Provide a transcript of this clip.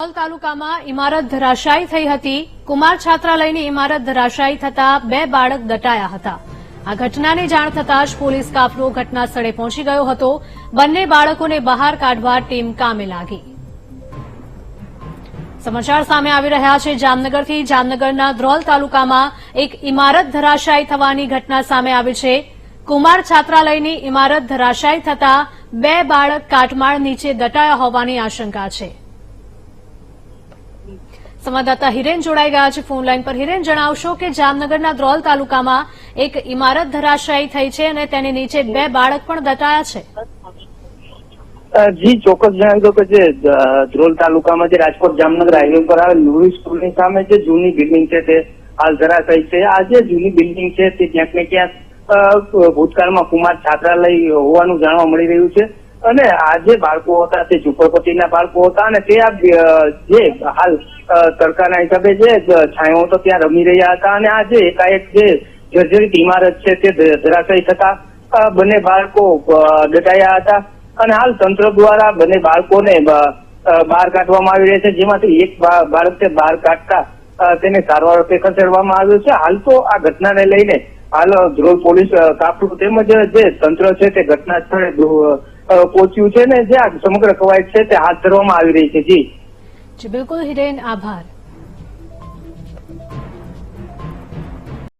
ધ્રોલ તાલુકામાં ઇમારત ધરાશાયી થઈ હતી. કુમાર છાત્રાલયની ઇમારત ધરાશાયી થતા બે બાળક દટાયા હતા. આ ઘટનાની જાણ થતાં જ પોલીસ કાફલો ઘટના સ્થળે પહોંચી ગયો હતો. બંને બાળકોને બહાર કાઢવા ટીમ કામે લાગી. સમાચાર સામે આવી રહ્યા છે. જામનગરથી જામનગરના ધ્રોલ તાલુકામાં એક ઇમારત ધરાશાયી થવાની ઘટના સામે આવી છે. કુમાર છાત્રાલયની ઇમારત ધરાશાયી થતા બે બાળક કાટમાળ નીચે દટાયા હોવાની આશંકા છે. સંવાદદાતા હિરેન જોડાઈ ગયા છે ફોનલાઈન પર. હિરેન, જણાવશો કે જામનગરના ધ્રોલ તાલુકામાં એક ઇમારત ધરાશાયી થઈ છે અને તેની નીચે બે બાળક પણ દટાયા છે. જી, ચોક્કસ જણાવી દો કે જે ધ્રોલ તાલુકામાં જે રાજકોટ જામનગર હાઈવે પર આવેલ લુરી સ્કૂલની સામે જે જૂની બિલ્ડિંગ છે તે હાલ ધરાશાયી છે. આ જે જૂની બિલ્ડિંગ છે તે ક્યાંક ને ક્યાંક ભૂતકાળમાં કુમાર છાત્રાલય હોવાનું જાણવા મળી રહ્યું છે. અને આ જે બાળકો હતા, તે ઝુંપડપટ્ટીના બાળકો હતા અને તે જે હાલ તડકાના હિસાબે જે છાંયો હતો, ત્યાં રમી રહ્યા હતા અને આ જે એકાએક જે જર્જરિત ઇમારત છે, તે ધરાશયી થતા બંને બાળકો દટાયા હતા અને હાલ તંત્ર દ્વારા બંને બાળકોને બહાર કાઢવામાં આવી રહ્યા છે, જેમાંથી એક બાળક છે બહાર કાઢતા તેને સારવાર અર્થે ખસેડવામાં આવ્યો છે. હાલ તો આ ઘટનાને લઈને હાલ ધ્રોલ પોલીસ કાપડું તેમજ જે તંત્ર છે, તે ઘટના સ્થળે પહોંચ્યું છે ને, જે સમગ્ર કવાયત છે તે હાથ ધરવામાં આવી રહી છે. જી. જી, બિલકુલ હિરેન, આભાર.